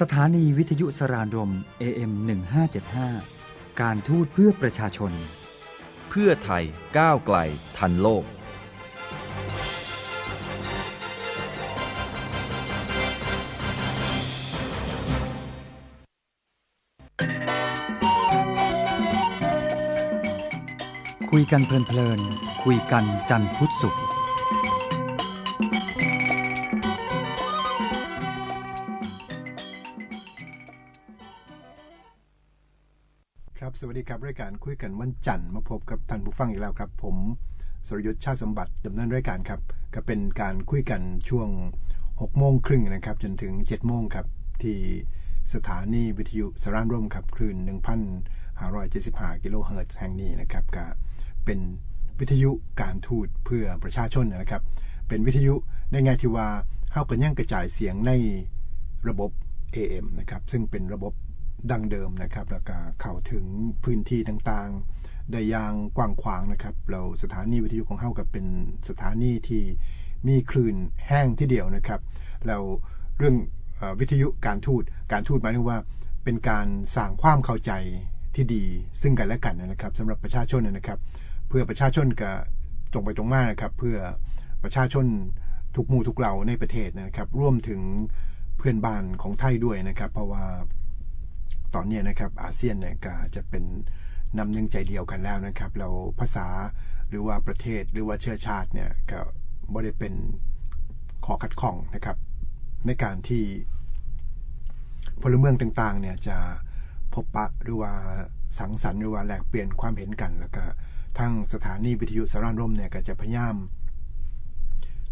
สถานีวิทยุสรานรม AM 1575 การทูตเพื่อประชาชน เพื่อไทยก้าวไกลทันโลก คุยกันเพลินๆคุยกันจันทร์พุธศุกร์ ครับรายการคุยกันวันจันทร์มาพบกับท่านผู้ฟังอีกแล้วครับ ผมสรยุทธ์ชาติสมบัติดำเนินรายการครับก็เป็นการคุยกันช่วง6โมงครึ่งนะครับ จนถึง7โมงครับที่สถานีวิทยุสารานร่มครับคลื่น1,575กิโลเฮิรตซ์แห่งนี้นะครับก็เป็นวิทยุการทูตเพื่อประชาชนนะครับ เป็นวิทยุในแง่ที่ว่าเฮากันยังกระจายเสียงในระบบ AM นะครับซึ่งเป็นระบบ ดังเดิมนะครับ แล้วก็เข้าถึงพื้นที่ต่างๆ ได้อย่างกว้างขวางนะครับ เราสถานีวิทยุของเฮากับเป็นสถานีที่มีคลื่นแห้งที่เดียวนะครับแล้วเรื่องวิทยุการทูตการทูตหมายถึงว่าเป็นการสร้างความเข้าใจที่ดีซึ่งกันและกันนะครับสำหรับประชาชนนะครับ เพื่อประชาชนก็ตรงไปตรงมานะครับ เพื่อประชาชนทุกหมู่ทุกเหล่าในประเทศนะครับ ร่วมถึงเพื่อนบ้านของไทยด้วยนะครับ เพราะว่า ตอนนี้นะครับอาเซียนเนี่ยก็จะเป็นนำหนึ่งใจเดียวกันแล้วนะครับเราภาษาหรือว่าประเทศหรือว่าเชื้อชาติเนี่ยก็ไม่ได้เป็นขอขัดข้องนะครับ ในการที่พลเมืองต่างๆเนี่ยจะพบปะหรือว่าสังสรรค์หรือว่าแลกเปลี่ยนความเห็นกันแล้วก็ทางสถานีวิทยุสารานร่มเนี่ยก็จะพยายาม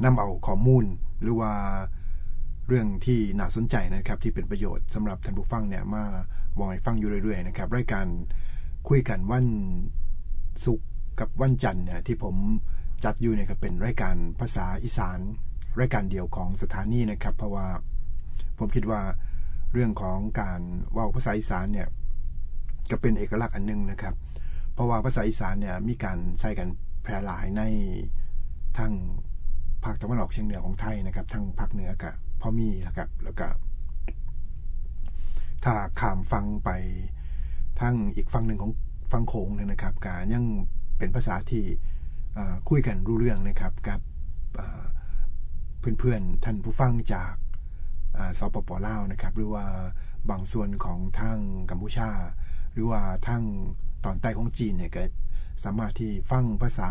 นำเอาข้อมูลหรือว่าเรื่องที่น่าสนใจนะครับ ที่เป็นประโยชน์สำหรับท่านผู้ฟังเนี่ยมา วอยฟังอยู่เรื่อยๆนะครับรายการคุยกันวันศุกร์กับวันจันทร์เนี่ยที่ผมจัดอยู่เนี่ยก็เป็นรายการภาษาอีสาน รายการเดียวของสถานีนะครับ เพราะว่าผมคิดว่าเรื่องของการว่าภาษาอีสานเนี่ยก็เป็นเอกลักษณ์อันหนึงนะครับ เพราะว่าภาษาอีสานเนี่ยมีการใช้กันแพร่หลายในทั้งภาคตะวันออกเฉียงเหนือของไทยนะครับทั้งภาคเหนือกับพอมีนะครับแล้วก็ ถ้าข้ามฟังไปทั้งอีกฝั่งหนึ่งของฟังโขงเนี่ยนะครับก็ยังเป็นภาษาที่คุยกันรู้เรื่องนะครับกับอ่าเพื่อนๆท่านผู้ฟังจากาสปปลาวนะครับ หรือว่าบางส่วนของทางกัมพูชา หรือว่าทางตอนใต้ของจีนเนี่ยก็สามารถที่ฟังภาษา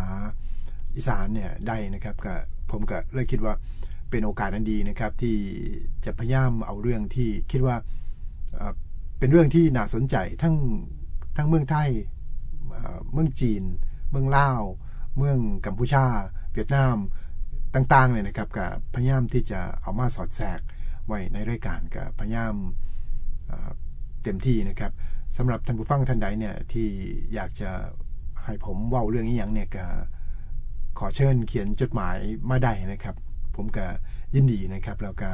อีสานเนี่ยได้นะครับก็ผมก็เลยคิดว่าเป็นโอกาสอันดีนะครับ ที่จะพยายามเอาเรื่องที่คิดว่า เป็นเรื่องที่น่าสนใจทั้งทั้งเมืองไทยเมืองจีน เมืองลาว เมืองกัมพูชา เวียดนามต่างๆเลยนะครับก็พยายามที่จะเอามาสอดแทรกไว้ในรายการก็พยายามเเต็มที่นะครับสำหรับท่านผู้ฟังท่านใดเนี่ยที่อยากจะให้ผมเว้าเรื่องนี้อย่างเนี่ยก็ขอเชิญเขียนจดหมายมาได้นะครับ ผมก็ยินดีนะครับแล้วก็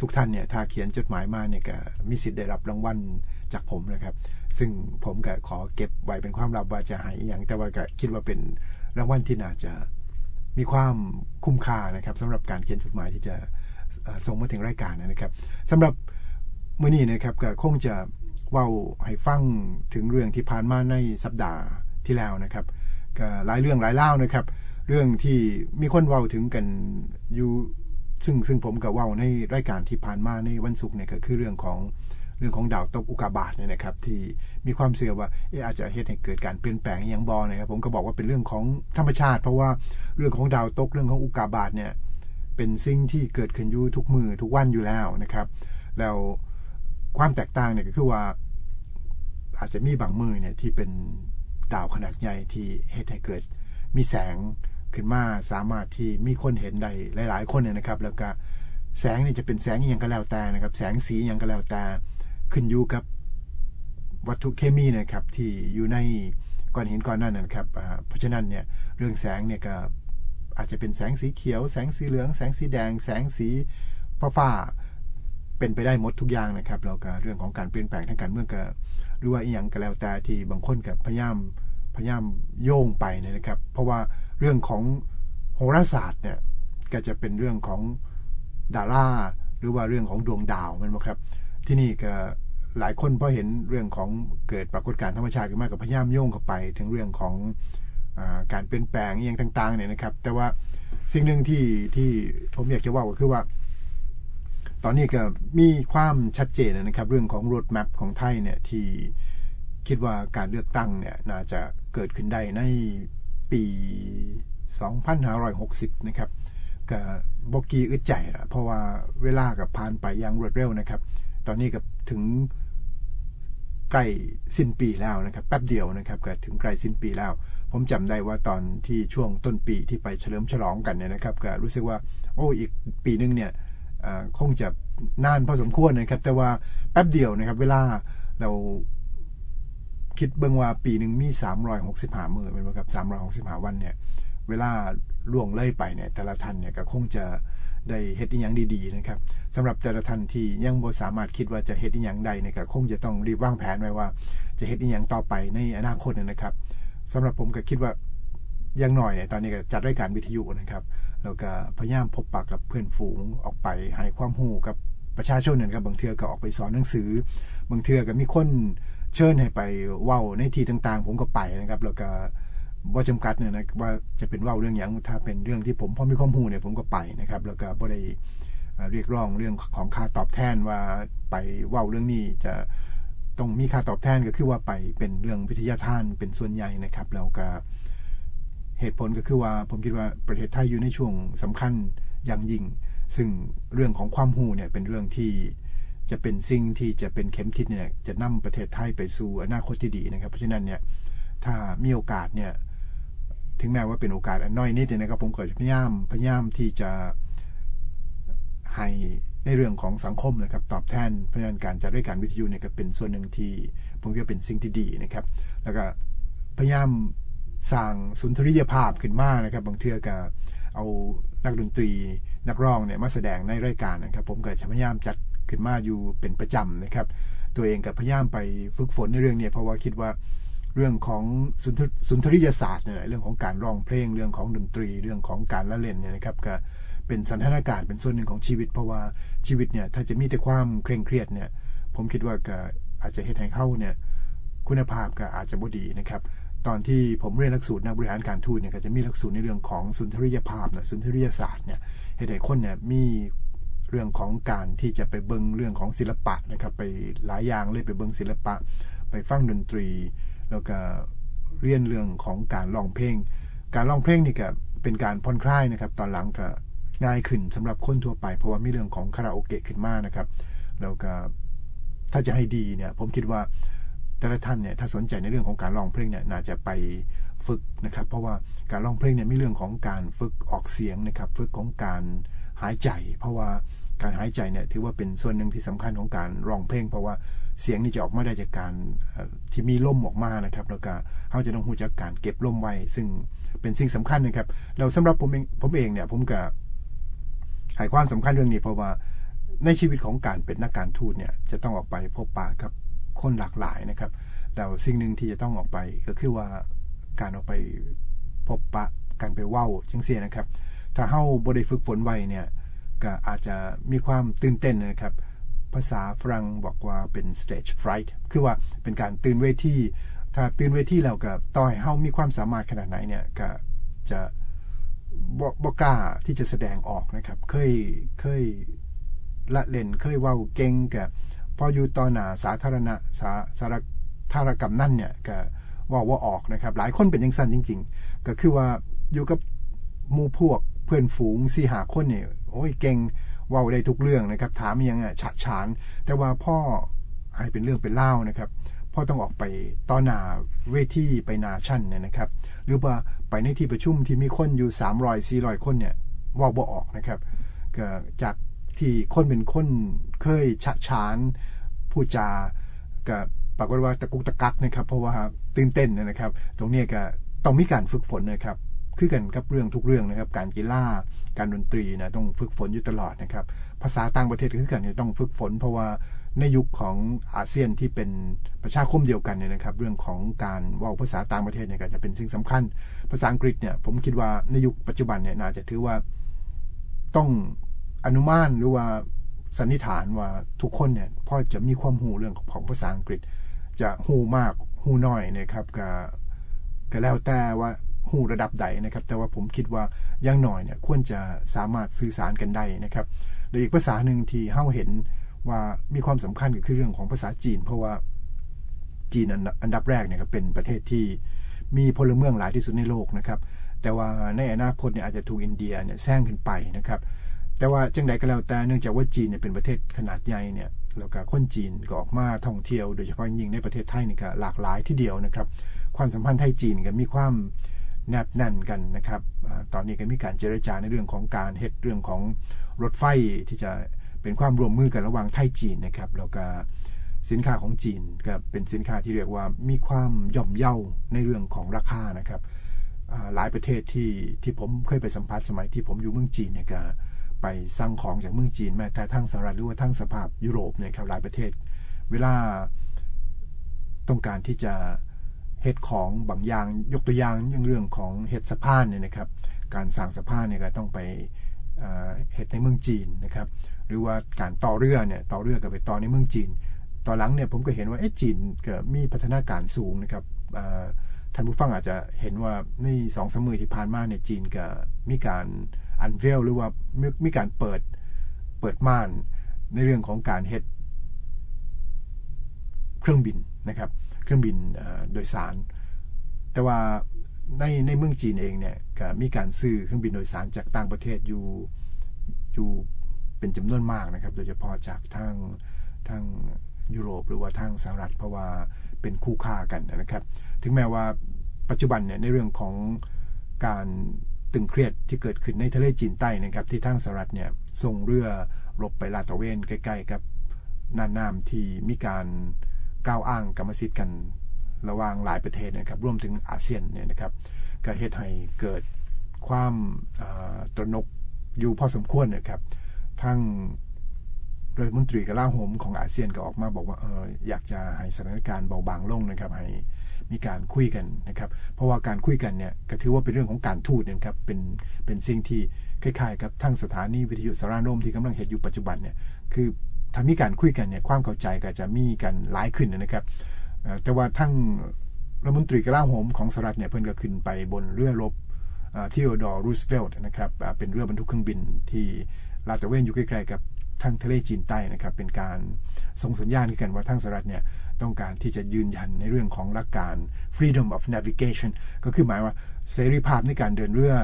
ทุกท่านเนี่ยถ้าเขียนจดหมายมาเนี่ยก็มีสิทธิ์ได้รับรางวัลจากผมนะครับ ซึ่งผมก็ขอเก็บไว้เป็นความลับว่าจะให้อย่างแต่ว่าก็คิดว่าเป็นรางวัลที่น่าจะมีความคุ้มค่านะครับสำหรับการเขียนจดหมายที่จะส่งมาถึงรายการนะครับสำหรับมื้อนี้นะครับก็คงจะเว้าให้ฟังถึงเรื่องที่ผ่านมาในสัปดาห์ที่แล้วนะครับก็หลายเรื่องหลายเล่านะครับ เรื่องที่มีคนเว้าถึงกันอยู่ซึ่งซึ่งผมก็เว้าในรายการที่ผ่านมาในวันศุกร์เนี่ยก็คือเรื่องของเรื่องของดาวตกอุกาบาตเนี่ยนะครับ ที่มีความเสื่อว่าเอะอาจจะเหตุให้เกิดการเปลี่ยนแปลงอย่างบอนะครับผมก็บอกว่าเป็นเรื่องของธรรมชาติ เพราะว่าเรื่องของดาวตกเรื่องของอุกาบาตเนี่ยเป็นสิ่งที่เกิดขึ้นอยู่ทุกมือทุกวันอยู่แล้วนะครับ แล้วความแตกต่างเนี่ยก็คือว่า อาจจะมีบางมือเนี่ยที่เป็นดาวขนาดใหญ่ที่เหตุให้เกิดมีแสง ขึ้นมาสามารถที่มีคนเห็นได้หลาย ๆ คนเนี่ยนะครับ แล้วก็แสงนี่จะเป็นแสงอหย่างก็แล้วแต่นะครับ แสงสีอหย่างก็แล้วแต่ขึ้นอยู่กับวัตถุเคมีนะครับที่อยู่ในก้อนหินก้อนนั้นนะครับเพราะฉะนั้นเนี่ยเรื่องแสงเนี่ยก็อาจจะเป็นแสงสีเขียว แสงสีเหลือง แสงสีแดง แสงสีฟ้าๆเป็นไปได้หมดทุกอย่างนะครับแล้วก็เรื่องของการเปลี่ยนแปลงทางการเมืองก็หรือว่าอีหยังก็แล้วแต่ที่บางคนก็พยายามพยายามโยงไปนะครับ เพราะว่า เรื่องของโหราศาสตร์เนี่ยก็จะเป็นเรื่องของดาราหรือว่าเรื่องของดวงดาวมันบ่ครับ ที่นี่ก็หลายคนพอเห็นเรื่องของเกิดปรากฏการณ์ธรรมชาติขึ้นมากับพยายามโยงเข้าไป ถึงเรื่องของอการเปลี่ยนแปลงอย่างต่างๆเนี่ยนะครับ แต่ว่าสิ่งหนึ่งที่ที่ผมอยากจะว่าก็คือว่า ตอนนี้ก็มีความชัดเจนนะครับ เรื่องของรถแมพของไทยเนี่ยที่คิดว่าการเลือกตั้งเนี่ยน่าจะเกิดขึ้นได้ใน ปี 2560 นะครับก็บอกกีอึดใจละเพราะว่าเวลากับผ่านไปอย่างรวดเร็วนะครับ ตอนนี้กับถึงใกล้สิ้นปีแล้วนะครับ แป๊บเดียวนะครับก็ถึงใกล้สิ้นปีแล้ว ผมจำได้ว่าตอนที่ช่วงต้นปีที่ไปเฉลิมฉลองกันเนี่ยนะครับ ก็รู้สึกว่า โอ้อีกปีนึงเนี่ยอ่าคงจะนานพอสมควรนะครับ แต่ว่าแป๊บเดียวนะครับ เวลาเรา คิดเบิ่งว่าปีหนึ่งมี365มื้อเป็นไหมครับ365วันเนี่ย เวลาล่วงเลยไปเนี่ย แต่ละท่านเนี่ยก็คงจะได้เฮ็ดอีหยังดีๆนะครับสำหรับแต่ละท่านที่ยังบ่สามารถคิดว่าจะเฮ็ดอีหยังใดเนี่ยก็คงจะต้องรีบวางแผนไว้ว่า จะเฮ็ดอีหยังต่อไปในอนาคตเนี่ยนะครับสำหรับผมก็คิดว่ายังหน่อยเนี่ยตอนนี้ก็จัดรายการวิทยุนะครับแล้วก็พยายามพบปะกับเพื่อนฝูงออกไปให้ความรู้กับประชาชนเนี่ยนะครับบางเทือก็ออกไปสอนหนังสือ บางเทือก็มีคน เชิญให้ไปเว้าในที่ต่างๆ ผมก็ไปนะครับ แล้วก็บ่จำกัดเนี่ยนะว่าจะเป็นว้าเรื่องหยังถ้าเป็นเรื่องที่ผมพอมีความรู้เนี่ยผมก็ไปนะครับ แล้วก็บ่ได้เอ่อเรียกร้องเรื่องของค่าตอบแทนว่าไปว้าเรื่องนี้จะต้องมีค่าตอบแทนก็คือว่าไปเป็นเรื่องวิทยาทานเป็นส่วนใหญ่นะครับแล้วก็เหตุผลก็คือว่าผมคิดว่าประเทศไทยอยู่ในช่วงสำคัญอย่างยิ่ง ซึ่งเรื่องของความรู้เนี่ยเป็นเรื่องที่ จะเป็นสิ่งที่จะเป็นเข็มทิศเนี่ยจะนำประเทศไทยไปสู่อนาคตที่ดีนะครับ เพราะฉะนั้นเนี่ยถ้ามีโอกาสเนี่ยถึงแม้ว่าเป็นโอกาสอันน้อยนิดนะครับผมก็จะพยายามพยายามที่จะให้ในเรื่องของสังคมนะครับตอบแทนเพราะฉะนั้นการจัดรายการวิทยุเนี่ยก็เป็นส่วนหนึ่งที่ผมคิดว่าเป็นสิ่งที่ดีนะครับ แล้วก็พยายามสร้างสุนทรียภาพขึ้นมานะครับ บางเทื่อก็เอานักดนตรีนักร้องเนี่ยมาแสดงในรายการนะครับ ผมก็จะพยายามจัด ขึ้นมาอยู่เป็นประจำนะครับ ตัวเองก็พยายามไปฝึกฝนในเรื่องเนี้เพราะว่าคิดว่าเรื่องของสุนทรียศาสตร์เนี่ยเรื่องของการร้องเพลงเรื่องของดนตรี เรื่องของการละเล่นเนี่ยนะครับก็เป็นสันทนาการเป็นส่วนหนึ่งของชีวิต เพราะว่าชีวิตเนี่ยถ้าจะมีแต่ความเคร่งเครียดเนี่ยผมคิดว่าก็อาจจะเฮ็ดให้เข้าเนี่ยคุณภาพก็อาจจะบ่ดีนะครับ ตอนที่ผมเรียนหลักสูตรนักบริหารการทูตเนี่ยก็จะมีหลักสูตรในเรื่องของสุนทรียภาพนะสุนทรียศาสตร์เนี่ยเฮ็ดให้คนเนี่ยมี เรื่องของการที่จะไปเบิ่งเรื่องของศิลปะนะครับ ไปหลายอย่างเลยไปเบิ่งศิลปะ ไปฟังดนตรี แล้วก็เรียนเรื่องของการร้องเพลง การร้องเพลงนี่ก็เป็นการผ่อนคลายนะครับ ตอนหลังก็ง่ายขึ้นสำหรับคนทั่วไป เพราะว่ามีเรื่องของคาราโอเกะขึ้นมานะครับ แล้วก็ถ้าจะให้ดีเนี่ยผมคิดว่าแต่ละท่านเนี่ยถ้าสนใจในเรื่องของการร้องเพลงเนี่ยน่าจะไปฝึกนะครับ เพราะว่าการร้องเพลงเนี่ยมีเรื่องของการฝึกออกเสียงนะครับ ฝึกของการ หายใจ เพราะว่าการหายใจเนี่ยถือว่าเป็นส่วนหนึ่งที่สำคัญของการร้องเพลง เพราะว่าเสียงนี่จะออกมาได้จากการที่มีลมออกมานะครับแล้วก็เขาจะต้องรู้จักการเก็บลมไว้ ซึ่งเป็นสิ่งสำคัญนะครับแล้วสำหรับผมเองผมเองเนี่ยผมก็ให้ความสำคัญเรื่องนี้เพราะว่าในชีวิตของการเป็นนักการทูตเนี่ยจะต้องออกไปพบปะกับคนหลากหลายนะครับแล้วสิ่งหนึ่งที่จะต้องออกไปก็คือว่าการออกไปพบปะการไปเว้าจังเสียนะครับ ถ้าเฮาบ่ได้ฝึกฝนไว้เนี่ยก็อาจจะมีความตื่นเต้นนะครับ ภาษาฝรั่งบอกว่าเป็น stage fright คือว่าเป็นการตื่นเวทีถ้าตื่นเวทีแล้วก็ต่อให้เฮามีความสามารถขนาดไหนเนี่ยก็จะบ่บกล้าที่จะแสดงออกนะครับ เคยเคยละเล่นเคยเว้าเก่งกับพออยู่ต่อหน้าสาธารณะสาสารธารกรรมนั่นเนี่ยก็ว่าว่าออกนะครับ หลายคนเป็นจังซั่นจริง ๆ ก็คือว่าอยู่กับมูพวก เพื่อนฝูงสี่หาคนเนี่ยโอ้ยเก่งว้าได้ทุกเรื่องนะครับ ถามยังอะฉะฉาน แต่ว่าพ่อให้เป็นเรื่องเป็นเล่านะครับพ่อต้องออกไปต่อหนาเวทีไปนาชั้นเนี่ยนะครับ หรือว่าไปในที่ประชุมที่มีคนอยู่300 400คนเนี่ยว่าบ่ออกนะครับก็จากที่คนเป็นคนเคยฉะฉานผู้จาก็ปรากฏว่าตะกุกตะกักนะครับ เพราะว่าตื่นเต้นนะครับ ตรงนี้ก็ต้องมีการฝึกฝนนะครับ คือกันกับเรื่องทุกเรื่องนะครับ การกีฬาการดนตรีนะต้องฝึกฝนอยู่ตลอดนะครับ ภาษาต่างประเทศก็คือกันเนี่ยต้องฝึกฝน เพราะว่าในยุคของอาเซียนที่เป็นประชาคมเดียวกันเนี่ยนะครับ เรื่องของการว่าภาษาต่างประเทศเนี่ยก็จะเป็นสิ่งสำคัญ ภาษาอังกฤษเนี่ยผมคิดว่าในยุคปัจจุบันเนี่ยน่าจะถือว่าต้องอนุมานหรือว่าสันนิษฐานว่าทุกคนเนี่ยพ่อจะมีความหูเรื่องของภาษาอังกฤษ จะหูมากหูน้อยนะครับก็ก็แล้วแต่ว่า หูระดับใดนะครับ แต่ว่าผมคิดว่าอย่างหน่อยเนี่ยควรจะสามารถสื่อสารกันได้นะครับหรืออีกภาษาหนึ่งที่เฮาเห็นว่ามีความสำคัญก็คือเรื่องของภาษาจีน เพราะว่าจีนอันดับแรกเนี่ยก็เป็นประเทศที่มีพลเมืองหลายที่สุดในโลกนะครับ แต่ว่าในอนาคตเนี่ยอาจจะถูกอินเดียเนี่ยแซงขึ้นไปนะครับ แต่ว่าจังใดก็แล้วแต่เนื่องจากว่าจีนเนี่ยเป็นประเทศขนาดใหญ่เนี่ยแล้วก็คนจีนก็ออกมาท่องเที่ยว โดยเฉพาะยิ่งในประเทศไทยนี่ก็หลากหลายที่เดียวนะครับ ความสัมพันธ์ไทยจีนก็มีความ แนบแน่นกันนะครับตอนนี้ก็มีการเจรจาในเรื่องของการเฮ็ดเรื่องของรถไฟที่จะเป็นความร่วมมือกันระหว่างไทยจีนนะครับแล้วก็สินค้าของจีนก็เป็นสินค้าที่เรียกว่ามีความย่อมเยาในเรื่องของราคานะครับหลายประเทศที่ที่ผมเคยไปสัมผัสสมัยที่ผมอยู่เมืองจีนเนี่ยก็ไปสั่งของจากเมืองจีนแม้แต่ทั้งสหรัฐหรือว่าทั้งสภาพยุโรปเนี่ยครับหลายประเทศ เวลาต้องการที่จะ เฮ็ดของบางอย่างยกตัวอย่างอย่างเรื่องของเฮ็ดสะพานเนี่ยนะครับ การสร้างสะพานเนี่ยก็ต้องไปเฮ็ดในเมืองจีนนะครับ หรือว่าการต่อเรือเนี่ยต่อเรือก็ไปต่อในเมืองจีน ต่อหลังเนี่ยผมก็เห็นว่าเอ๊ะจีนเก็มีพัฒนาการสูงนะครับท่านผู้ฟังอาจจะเห็นว่าในสองสมือที่ผ่านมาเนี่ยจีนก็มีการอันเวลหรือว่ามีการเปิดเปิดม่านในเรื่องของการเฮ็ดเครื่องบินนะครับ เครื่องบินโดยสาร แต่ว่าในในเมืองจีนเองเนี่ยก็มีการซื้อเครื่องบินโดยสารจากต่างประเทศอยู่อยู่เป็นจำนวนมากนะครับ โดยเฉพาะจากทางทางยุโรปหรือว่าทางสหรัฐเพราะว่าเป็นคู่ค่ากันนะครับ ถึงแม้ว่าปัจจุบันเนี่ยในเรื่องของการตึงเครียดที่เกิดขึ้นในทะเลจีนใต้นะครับ ที่ทางสหรัฐเนี่ยส่งเรือรบไปลาตะเวนใกล้ ๆ กับน่านน้ำที่มีการ กล่าวอ้างกรรมสิทธิ์กันระหว่างหลายประเทศนะครับรวมถึงอาเซียนเนี่ยนะครับก็เหตุให้เกิดความตระหนกอยู่พอสมควรนะครับทั้งรัฐมนตรีกลาโหมของอาเซียนก็ออกมาบอกว่าเอออยากจะให้สถานการณ์เบาบางลงนะครับให้มีการคุยกันนะครับ เพราะว่าการคุยกันเนี่ยก็ถือว่าเป็นเรื่องของการทูตนะครับเป็นเป็นสิ่งที่คล้ายๆกับทั้งสถานีวิทยุสารานมที่กำลังเห็นอยู่ปัจจุบันเนี่ยคือ ถ้ามีการคุยกันเนี่ยความเข้าใจก็จะมีกันหลายขึ้นนะครับแต่ว่าทั้งรัฐมนตรีกลาโหมของสหรัฐเนี่ยเพิ่นก็ขึ้นไปบนเรือรบที่โอดอร์รูสเวลต์นะครับเป็นเรือบรรทุกเครื่องบินที่ลาดตระเวนอยู่ใกล้ๆกับทางทะเลจีนใต้นะครับเป็นการส่งสัญญาณกันว่าทางสหรัฐเนี่ยต้องการที่จะยืนยันในเรื่องของหลักการ freedom of navigation ก็คือหมายว่าเสรีภาพในการเดินเรือ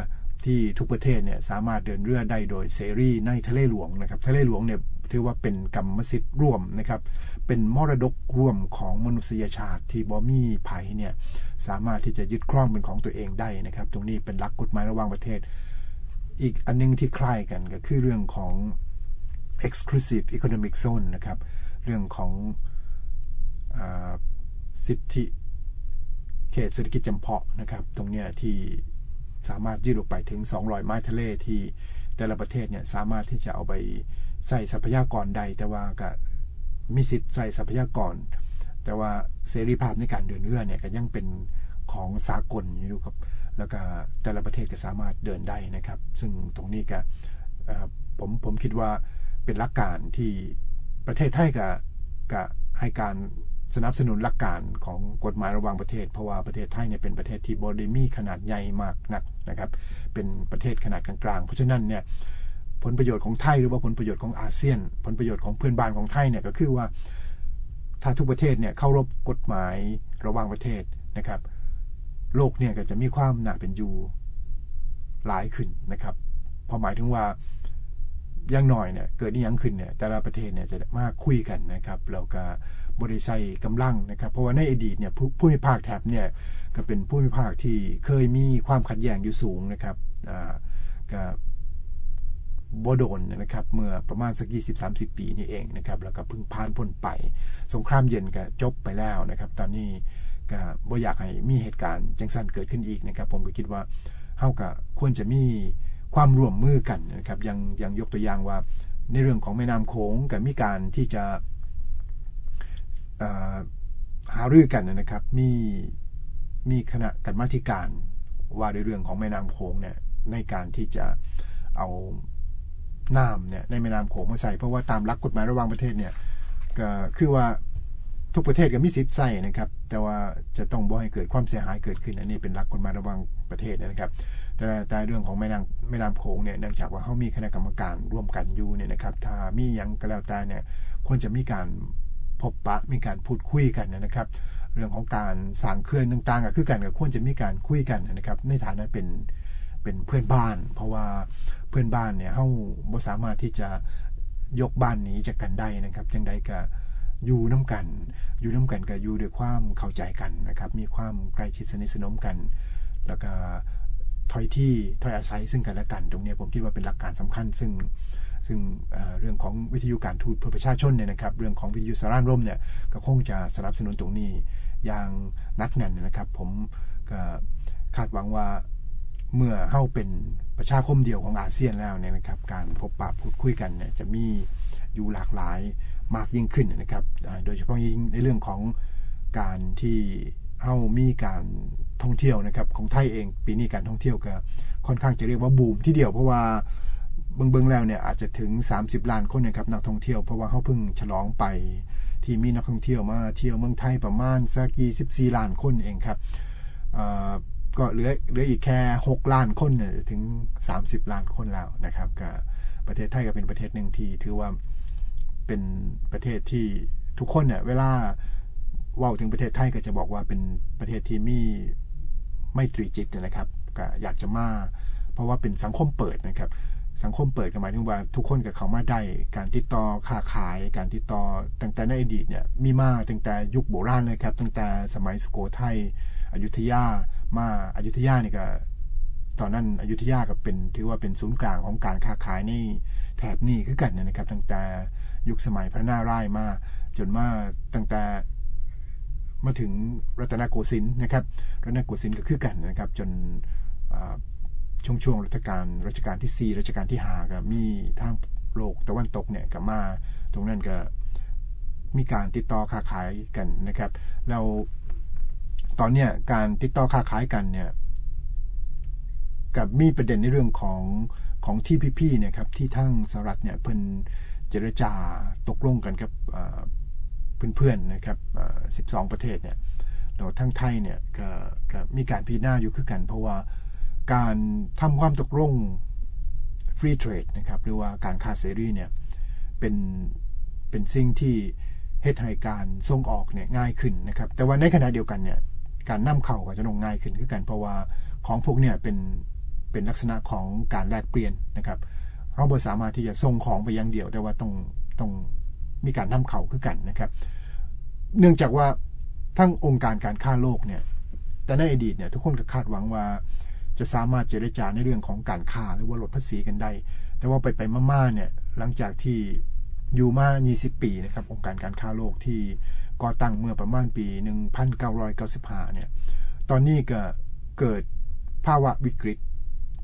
ที่ทุกประเทศเนี่ยสามารถเดินเรือได้โดยเสรีในทะเลหลวงนะครับ ทะเลหลวงเนี่ยถือว่าเป็นกรรมสิทธิ์ร่วมนะครับ เป็นมรดกร่วมของมนุษยชาติที่บอมีภัยเนี่ยสามารถที่จะยึดครองเป็นของตัวเองได้นะครับ ตรงนี้เป็นหลักกฎหมายระหว่างประเทศ อีกอันนึงที่คล้ายกันก็คือเรื่องของ exclusive economic zone นะครับ เรื่องของอสิทธิเขตเศรษฐกิจจำเพาะนะครับ ตรงนี้ที่ สามารถยืดออกไปถึง 200 ไม้ทะเลที่แต่ละประเทศเนี่ยสามารถที่จะเอาไปใส่ทรัพยากรใด แต่ว่าก็มีสิทธิ์ใส่ทรัพยากร แต่ว่าเสรีภาพในการเดินเรือเนี่ยก็ยังเป็นของสากลอยู่ครับแล้วก็แต่ละประเทศก็สามารถเดินได้นะครับ ซึ่งตรงนี้ก็ผมผมคิดว่าเป็นหลักการที่ประเทศไทยกับกับให้การ สนับสนุนหลักการของกฎหมายระหว่างประเทศ เพราะว่าประเทศไทยเนี่ยเป็นประเทศที่บริมีขนาดใหญ่มากนักนะครับ เป็นประเทศขนาดกลางๆ เพราะฉะนั้นเนี่ยผลประโยชน์ของไทยหรือว่าผลประโยชน์ของอาเซียน ผลประโยชน์ของเพื่อนบ้านของไทยเนี่ยก็คือว่าถ้าทุกประเทศเนี่ยเข้ารบกฎหมายระหว่างประเทศนะครับ โลกเนี่ยก็จะมีความหนาเป็นอยู่หลายขึ้นนะครับพอหมายถึงว่าย่างหน่อยเนี่ยเกิดนี่ยังขึ้นเนี่ยแต่ละประเทศเนี่ยจะมาคุยกันนะครับแล้วก็ บริษัทกำลังนะครับ เพราะว่าในอดีตเนี่ยผู้มีภาคแถบเนี่ยก็เป็นผู้มีภาคที่เคยมีความขัดแย้งอยู่สูงนะครับอ่าก็บโดนนะครับเมื่อประมาณสัก 20-30 ปีนี่เองนะครับแล้วก็พึ่งผ่านพ้นไป สงครามเย็นก็จบไปแล้วนะครับ ตอนนี้ก็บ่อยากให้มีเหตุการณ์จังสันเกิดขึ้นอีกนะครับ ผมก็คิดว่าเฮาก็ควรจะมีความร่วมมือกันนะครับยังยังยกตัวอย่างว่าในเรื่องของแม่น้ำโขงกับมีการที่จะ หารือกันนะครับ มีมีคณะกรรมาธิการว่าในเรื่องของแม่น้ำโขงเนี่ยในการที่จะเอาน้ำเนี่ยในแม่น้ำโขงมาใส่เพราะว่าตามหลักกฎหมายระหว่างประเทศเนี่ยก็คือว่าทุกประเทศก็มีสิทธิ์ใส่นะครับ แต่ว่าจะต้องบ่ให้เกิดความเสียหายเกิดขึ้นอันนี้เป็นหลักกฎหมายระหว่างประเทศนะครับ แต่แต่เรื่องของแม่น้ำแม่น้ำโขงเนี่ยเนื่องจากว่าเขามีคณะกรรมการร่วมกันอยู่เนี่ยนะครับ ถ้ามีหยังก็แล้วแต่เนี่ยควรจะมีการ พบปะมีการพูดคุยกันนะครับ เรื่องของการสร้างเขื่อนต่างๆก็คือกันก็ควรจะมีการคุยกันนะครับ ในฐานะเป็นเป็นเพื่อนบ้าน เพราะว่าเพื่อนบ้านเนี่ยเฮาบ่สามารถที่จะยกบ้านหนี้จากกันได้นะครับจังใดก็อยู่น้ำกัน อยู่น้ำกันก็อยู่ด้วยความเข้าใจกันนะครับ มีความใกล้ชิดสนิทสนมกัน แล้วก็ถอยที่ถอยอาศัยซึ่งกันและกัน ตรงนี้ผมคิดว่าเป็นหลักการสำคัญ ซึ่ง ซึ่งเรื่องของวิทยุการทูตเพื่อประชาชนเนี่ยนะครับเรื่องของวิทยุสารานร่มเนี่ยก็คงจะสนับสนุนตรงนี้อย่างนักแน่นนะครับ ผมก็คาดหวังว่าเมื่อเข้าเป็นประชาคมเดียวของอาเซียนแล้วเนี่ยนะครับ การพบปะพูดคุยกันเนี่ยจะมีอยู่หลากหลายมากยิ่งขึ้นนะครับ โดยเฉพาะยิ่งในเรื่องของการที่เฮามีการท่องเที่ยวนะครับ ของไทยเอง ปีนี้การท่องเที่ยวก็ค่อนข้างจะเรียกว่าบูมที่เดียวเพราะว่า เบิงเบิงแล้วเนี่ยอาจจะถึง 30 ล้านคนนะครับนักท่องเที่ยวเพราะว่าเขาเพิ่งฉลองไปที่มีนักท่องเที่ยวมาเที่ยวเมืองไทยประมาณสัก24 ล้านคนเองครับก็เหลือเหลืออีกแค่ 6 ล้านคนเนี่ยถึง 30 ล้านคนแล้วนะครับก็ประเทศไทยก็เป็นประเทศหนึ่งที่ถือว่าเป็นประเทศที่ทุกคนเนี่ยเวลาว่าถึงประเทศไทยก็จะบอกว่าเป็นประเทศที่มีไม่ตรีจิตนะครับก็อยากจะมาเพราะว่าเป็นสังคมเปิดนะครับ สังคมเปิดก็หมายถึงว่า ทุกคนกับเขามาได้ การติดต่อค้าขาย การติดต่อตั้งแต่ในอดีตเนี่ยมีมาตั้งแต่ยุคโบราณเลยครับ ตั้งแต่สมัยสุโขทัยอยุธยามาอยุธยานี่ก็ตอนนั้นอยุธยาก็เป็นถือว่าเป็นศูนย์กลางของการค้าขายในแถบนี้คือกันนะครับ ตั้งแต่ยุคสมัยพระนารายณ์มาจนมาตั้งแต่มาถึงรัตนโกสินทร์นะครับ รัตนโกสินทร์ก็คือกันนะครับ จน ช่วงช่วงรัชกาลรัชกาลที่4รัชกาลที่5ก็มีทางโลกตะวันตกเนี่ยก็มาตรงนั้นก็มีการติดต่อค้าขายกันนะครับแล้วตอนเนี้ยการติดต่อค้าขายกันเนี่ยกับมีประเด็นในเรื่องของของที่พี่ๆเนี่ยครับที่ทั้งสหรัฐเนี่ยเพิ่นเจรจาตกลงกันกับเพื่อนๆนะครับ12 ประเทศเนี่ยแล้วทั้งไทยเนี่ยก็ก็มีการพิจารณาอยู่คือกัน เพราะว่า การทำความตกลง free trade นะครับหรือว่าการค้าเสรีเนี่ยเป็นเป็นสิ่งที่เฮ็ดให้การส่งออกเนี่ยง่ายขึ้นนะครับ แต่ว่าในขณะเดียวกันเนี่ยการนำเข้าก็จะลงง่ายขึ้นคือกันเพราะว่าของพวกเนี่ยเป็นเป็นลักษณะของการแลกเปลี่ยนนะครับเขาบ่สามารถที่จะส่งของไปอย่างเดียว แต่ว่าต้องต้องมีการนำเข้าคือกันนะครับ เนื่องจากว่าทั้งองค์การการค้าโลกเนี่ยแต่ในอดีตเนี่ยทุกคนก็คาดหวังว่า จะสามารถเจรจาในเรื่องของการค้าหรือว่าลดภาษีกันได้ แต่ว่าไปไปๆมาๆเนี่ยหลังจากที่อยู่มา 20 ปีนะครับองค์การการค้าโลกที่ก่อตั้งเมื่อประมาณปี 1995 เนี่ยตอนนี้ก็เกิดภาวะวิกฤต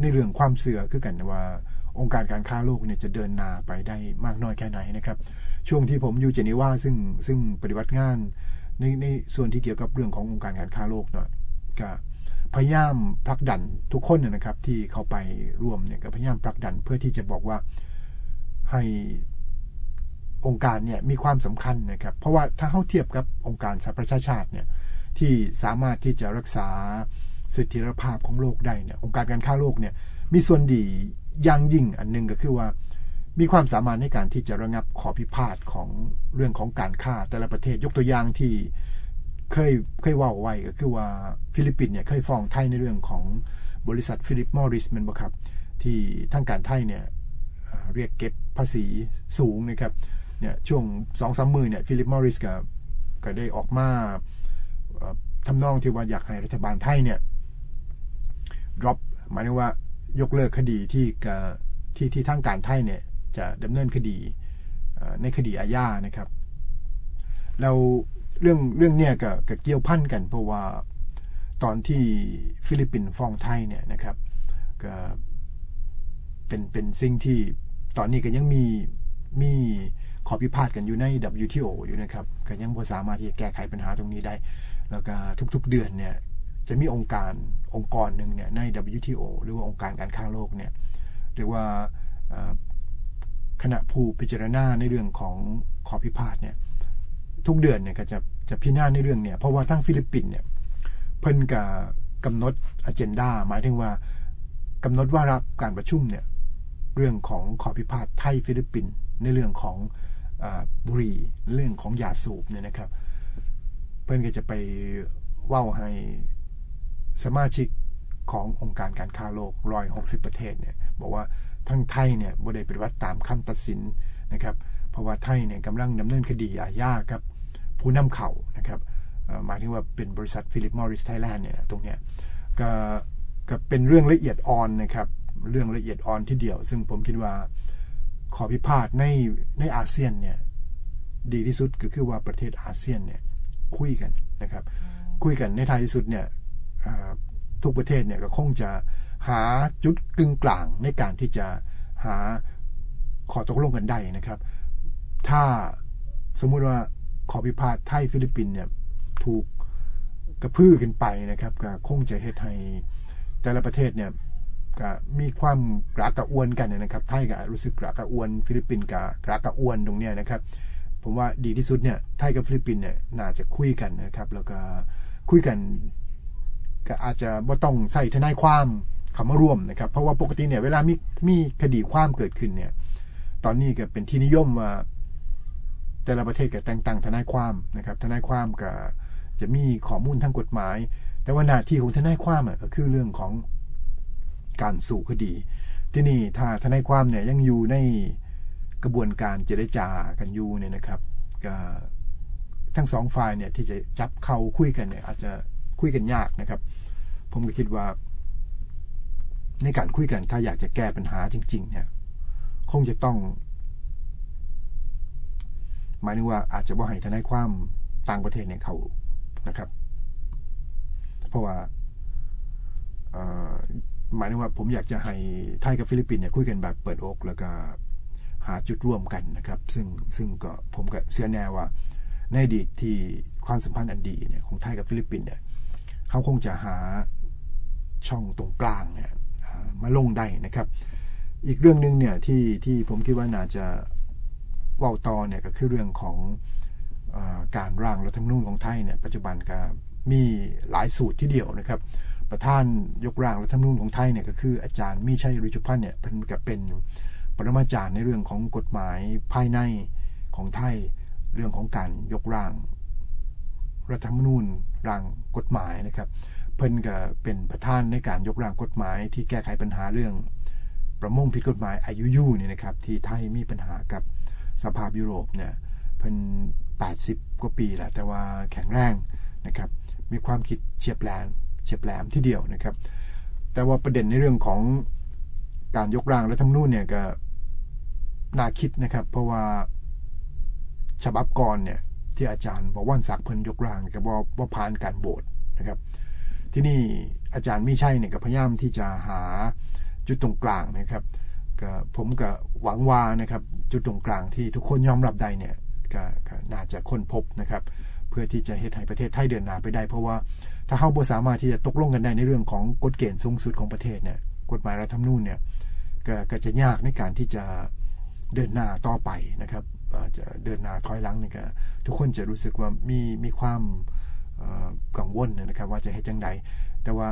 ในเรื่องความเสื่อคือกันว่าองค์การการค้าโลกเนี่ยจะเดินหน้าไปได้มากน้อยแค่ไหนนะครับ ช่วงที่ผมอยู่เจนีวาซึ่งซึ่งปฏิบัติงานในในส่วนที่เกี่ยวกับเรื่องขององค์การการค้าโลกเนาะก็ พยายามผลักดันทุกคนนะนะครับ ที่เข้าไปร่วมเนี่ยก็พยายามผลักดันเพื่อที่จะบอกว่าให้องค์การเนี่ยมีความสำคัญนะครับ เพราะว่าถ้าเขาเทียบกับองค์การสหประชาชาติเนี่ยที่สามารถที่จะรักษาเสถียรภาพของโลกได้เนี่ยองค์การการค้าโลกเนี่ยมีส่วนดีอย่างยิ่งอันหนึงก็คือว่ามีความสามารถในการที่จะระงับขอพิพาทของเรื่องของการค้าแต่ละประเทศยกตัวอย่างที่ เคยเคยว่าไว้ก็คือว่าฟิลิปปินส์เนี่ยเคยฟ้องไทยในเรื่องของบริษัทฟิลิปมอริสมันบ่ครับ ที่ทางการไทยเนี่ยเรียกเก็บภาษีสูงนะครับเนี่ยช่วงสองสามมือเนี่ยฟิลิปมอริสก็ก็ได้ออกมาทำนองที่ว่าอยากให้รัฐบาลไทยเนี่ย drop หมายถึงว่ายกเลิกคดีที่กที่ที่ทางการไทยเนี่ยจะดำเนินคดีในคดีอาญานะครับ แล้ว เรื่องเรื่องเนี่ยก็ก็เกี่ยวพันกัน เพราะว่าตอนที่ฟิลิปปินส์ฟ้องไทยเนี่ยนะครับก็เป็นเป็นสิ่งที่ตอนนี้ก็ยังมีมีขอพิพาทกันอยู่ใน WTO อยู่นะครับก็ยังบ่สามารถที่จะแก้ไขปัญหาตรงนี้ได้ แล้วก็ทุกๆเดือนเนี่ยจะมีองค์การองค์กรหนึ่งเนี่ยใน WTO หรือว่าองค์การการค้าโลกเนี่ยเรียกว่าคณะผู้พิจารณาในเรื่องของขอพิพาทเนี่ย ทุกเดือนเนี่ยก็จะจะพิจารณาในเรื่องเนี่ยเพราะว่าทั้งฟิลิปปินส์เนี่ยเพิ่นกับกำหนดอเจนดาหมายถึงว่ากำหนดว่ารับการประชุมเนี่ยเรื่องของขอพิพาทไทยฟิลิปปินส์ในเรื่องของอบุหรีเรื่องของยาสูบเนี่ยนะครับ เพิ่นก็จะไปเว้าให้สมาชิกขององค์การการค้าโลก160ประเทศเนี่ยบอกว่าทั้งไทยเนี่ยบ่ได้ปฏิบัติตามคำตัดสินนะครับ ราะว่าไทยเนี่ยกำลังดำเนินคดีอาญากับผู้นำเข้านะครับหมายถึงว่าเป็นบริษัทฟิลิปมอริสไทยแลนด์เนี่ยตรงเนี้ยก็ก็เป็นเรื่องละเอียดอ่อนนะครับเรื่องละเอียดอ่อนที่เดียว ซึ่งผมคิดว่าขอพิพาทในในอาเซียนเนี่ยดีที่สุดก็คือว่าประเทศอาเซียนเนี่ยคุยกันนะครับ คุยกันในท้ายที่สุดเนี่ยทุกประเทศเนี่ยก็คงจะหาจุดกึ่งกลางในการที่จะหาขอตกลงกันได้นะครับ ถ้าสมมุติว่าขอพิพาทไทยฟิลิปปินเนี่ยถูกกระพือขึ้นไปนะครับก็คงจะเฮ็ดให้แต่ละประเทศเนี่ยก็มีความกระกกระอวนกันนะครับ ไทยก็รู้สึกกระกกระอวน ฟิลิปปินส์ก็กระกกระอวนตรงเนี้ยนะครับ ผมว่าดีที่สุดเนี่ยไทยกับฟิลิปปินส์เนี่ยน่าจะคุยกันนะครับ แล้วก็คุยกันก็อาจจะบ่ต้องใส่ทนายความคำว่าร่วมนะครับ เพราะว่าปกติเนี่ยเวลามีมีคดีความเกิดขึ้นเนี่ยตอนนี้ก็เป็นที่นิยมว่า แต่ละประเทศก็แต่งตั้งทนายความนะครับทนายความก็จะมีข้อมูลทางกฎหมาย แต่ว่าหน้าที่ของทนายความก็คือเรื่องของการสู้คดี ที่นี่ถ้าทนายความเนี่ยยังอยู่ในกระบวนการเจรจากันอยู่เนี่ยนะครับก็ทั้งสองฝ่ายเนี่ยที่จะจับเข้าคุยกันเนี่ยอาจจะคุยกันยากนะครับ ผมก็คิดว่า ในการคุยกันถ้าอยากจะแก้ปัญหาจริง ๆ เนี่ย คงจะต้อง หมายถึงว่าอาจจะว่าให้ทนายความต่างประเทศเนี่ยเขานะครับ เพราะว่าหมายถึงว่าผมอยากจะให้ไทยกับฟิลิปปินส์เนี่ยคุยกันแบบเปิดอกแล้วก็หาจุดร่วมกันนะครับ ซึ่งซึ่งก็ผมก็เชื่อแน่ว่า ในอดีตที่ความสัมพันธ์อันดีเนี่ยของไทยกับฟิลิปปินส์เนี่ยเขาคงจะหาช่องตรงกลางเนี่ยมาลงได้นะครับ อีกเรื่องหนึ่งเนี่ยที่ที่ผมคิดว่าน่าจะ ว่าต่อเนี่ยก็คือเรื่องของอการร่างรัฐธรรมนูญของไทยเนี่ยปัจจุบันก็มีหลายสูตรที่เดียวนะครับ ประธานยกร่างรัฐธรรมนูญของไทยเนี่ยก็คืออาจารย์มีชัยริชุพันธ์เนี่ยเป็นกับเป็นปรมาจารย์ในเรื่องของกฎหมายภายในของไทยเรื่องของการยกร่าง รัฐธรรมนูญร่างกฎหมายนะครับเพิ่นก็เป็นประธานในการยกร่างกฎหมาย ที่แก้ไขปัญหาเรื่องประมงผิดกฎหมายอายุยูเนี่ยนะครับที่ไทยมีปัญหากับ สภาพยุโรปเนี่ยเพิ่น80 กว่าปีแหละแต่ว่าแข็งแรงนะครับมีความคิดเฉียบแหลมเฉียบแหลมที่เดียวนะครับ แต่ว่าประเด็นในเรื่องของการยกร่างรัฐธรรมนูญเนี่ยก็น่าคิดนะครับ เพราะว่าฉบับก่อนเนี่ยที่อาจารย์บอกว่านศักดิ์เพิ่นยกร่างเนี่ยก็บ่บ่ผ่านการโหวตนะครับ ที่นี่อาจารย์มิชัยเนี่ยก็พยายามที่จะหาจุดตรงกลางนะครับ ก็ผมก็หวังว่านะครับจุดตรงกลางที่ทุกคนยอมรับได้เนี่ยก็น่าจะค้นพบนะครับ เพื่อที่จะเฮ็ดให้ประเทศไทยเดินหน้าไปได้ เพราะว่าถ้าเฮาบ่สามารถที่จะตกลงกันได้ในเรื่องของกฎเกณฑ์สูงสุดของประเทศเนี่ยกฎหมายรัฐธรรมนูญเนี่ยก็ก็จะยากในการที่จะเดินหน้าต่อไปนะครับจะเดินหน้าถอยหลังนี่ก็ทุกคนจะรู้สึกว่ามีมีความกังวลนะครับ ว่าจะเฮ็ดจังใดแต่ว่า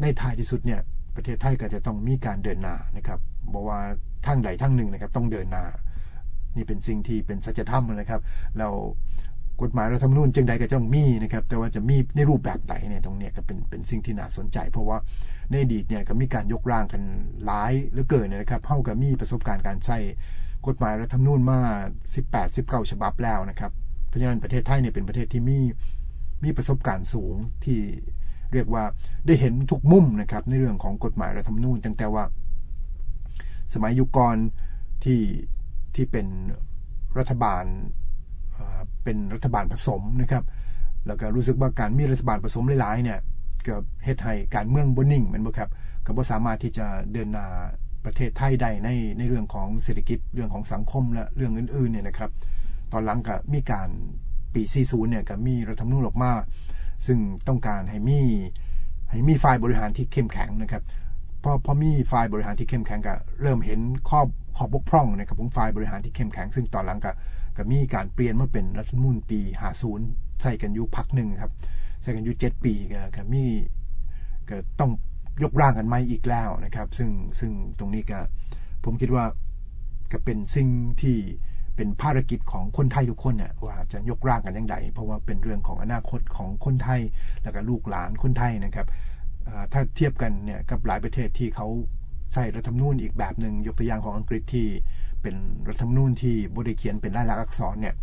ในท้ายที่สุดเนี่ย ประเทศไทยก็จะต้องมีการเดินหน้านะครับบอกว่าทางใดทางหนึ่งนะครับต้องเดินหน้า นี่เป็นสิ่งที่เป็นสัจธรรมนะครับเรากฎหมายรัฐธรรมนูญจังใดก็จะต้องมีนะครับ แต่ว่าจะมีในรูปแบบไหนเนี่ยตรงเนี้ยก็เป็นเป็นสิ่งที่น่าสนใจ เพราะว่าในอดีตเนี่ยก็มีการยกร่างกันหลายหลือเกินนะครับเฮาก็มีประสบการณ์การใช้กฎหมายรัฐธรรมนูญมา 18 19 ฉบับแล้วนะครับ เพราะฉะนั้นประเทศไทยเนี่ยเป็นประเทศที่มีมีประสบการณ์สูงที่ เรียกว่าได้เห็นทุกมุมนะครับในเรื่องของกฎหมายรัฐธรรมนูญตั้งแต่ว่า สมัยยุคก่อนที่ที่เป็นรัฐบาลเป็นรัฐบาลผสมนะครับ แล้วก็รู้สึกว่าการมีรัฐบาลผสมหลายๆเนี่ยก็เฮ็ดให้การเมืองบ่นิ่งมันบ่ครับก็บ่สามารถที่จะเดินหน้าประเทศไทยได้ในในเรื่องของเศรษฐกิจเรื่องของสังคมและเรื่องอื่นๆเนี่ยนะครับ ตอนหลังก็มีการปี 40 เนี่ยก็มีรัฐธรรมนูญออกมา ซึ่งต้องการให้มีให้มีฝ่ายบริหารที่เข้มแข็งนะครับพอพอมีฝ่ายบริหารที่เข้มแข็งก็เริ่มเห็นข้อขอบกพร่องนะครับของฝ่ายบริหารที่เข้มแข็ง ซึ่งตอนหลังก็ก็มีการเปลี่ยนมาเป็นรัฐมนูญปี50ใส่กันอยู่พักหนึ่งครับใส่กันอยู่7ปีก็ก็มีก็ต้องยกร่างกันใหม่อีกแล้วนะครับ ซึ่งซึ่งตรงนี้ก็ผมคิดว่าก็เป็นสิ่งที่ เป็นภารกิจของคนไทยทุกคนเนี่ยว่าจะยกร่างกันยังไงเพราะว่าเป็นเรื่องของอนาคตของคนไทยแล้วก็ลูกหลานคนไทยนะครับถ้าเทียบกันเนี่ยกับหลายประเทศที่เขาใช้รัฐธรรมนูญอีกแบบหนึ่งยกตัวอย่างของอังกฤษที่เป็นรัฐธรรมนูญที่บริเขียนเป็นลายลักษณ์อักษรเนี่ย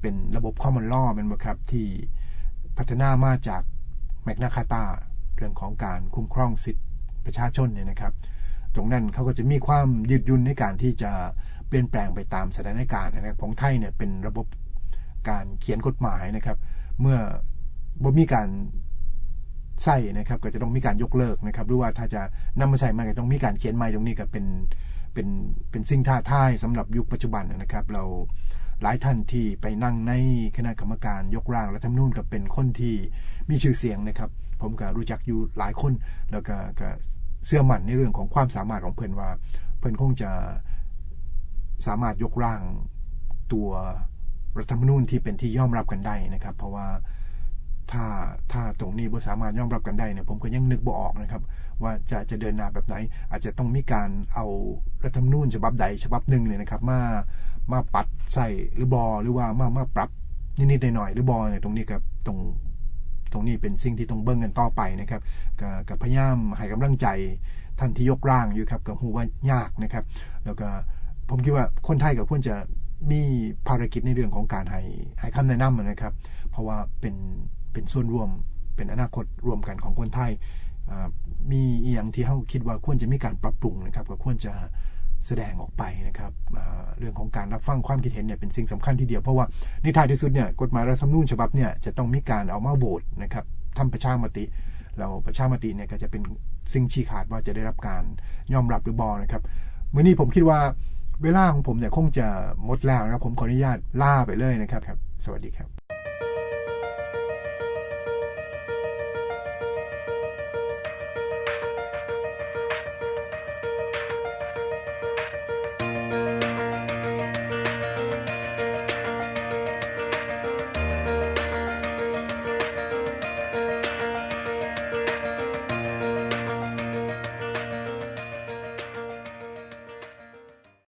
เป็นระบบ common law เป็นไหมครับที่พัฒนามาจากแมกนาคาตาเรื่องของการคุ้มครองสิทธิประชาชนเนี่ยนะครับ ตรงนั้นเขาก็จะมีความยืดยุ่นในการที่จะ เปลี่ยนแปลงไปตามสถานการณ์นะครับของไทยเนี่ยเป็นระบบการเขียนกฎหมายนะครับ เมื่อบ่มีการใส่นะครับก็จะต้องมีการยกเลิกนะครับหรือว่าถ้าจะนำมาใส่ใหม่ก็ต้องมีการเขียนใหม่ตรงนี้ก็เป็นเป็นเป็นสิ่งท้าทายสำหรับยุคปัจจุบันนะครับ เราหลายท่านที่ไปนั่งในคณะกรรมการยกร่างรัฐธรรมนูญก็เป็นคนที่มีชื่อเสียงนะครับ ผมก็รู้จักอยู่หลายคนแล้วก็กเชื่อมั่นในเรื่องของความสามารถของเพื่อนว่า เพื่อนคงจะ สามารถยกร่างตัวรัฐธรรมนูญที่เป็นที่ยอมรับกันได้นะครับ เพราะว่าถ้าถ้าตรงนี้บ่สามารถยอมรับกันได้เนี่ยผมก็ยังนึกบ่ออกนะครับ ว่าจะจะเดินหน้าแบบไหน อาจจะต้องมีการเอารัฐธรรมนูญฉบับใดฉบับหนึ่งเนี่ยนะครับ มามาปัดใส่หรือบอหรือว่ามามาปรับนิดๆหน่อยๆหรือบอเนี่ยตรงนี้กับตรงตรงนี้เป็นสิ่งที่ต้องเบิ่งกันต่อไปนะครับก็ก็พยายามให้กำลังใจท่านที่ยกร่างอยู่ครับกับหูว่ายากนะครับ แล้วก็ ผมคิดว่าคนไทยกับควรจะมีภารกิจในเรื่องของการให้ให้คำแนะนำนะครับ เพราะว่าเป็นเป็นส่วนร่วมเป็นอนาคตรวมกันของคนไทยมีอีอย่างที่เขาคิดว่าควรจะมีการปรับปรุงนะครับ ก็ควรจะแสดงออกไปนะครับเรื่องของการรับฟังความคิดเห็นเนี่ยเป็นสิ่งสำคัญทีเดียว เพราะว่าในท้ายที่สุดเนี่ยกฎหมายรัฐธรรมนูญฉบับเนี่ยจะต้องมีการเอามาโหวตนะครับทำประชามติแล้วประชามติเนี่ยก็จะเป็นสิ่งชี้ขาดว่าจะได้รับการยอมรับหรือบอนะครับมื้อนี้ผมคิดว่า เวลาของผมเนี่ยคงจะหมดแล้วนะครับ ผมขออนุญาตล่าไปเลยนะครับครับ สวัสดีครับ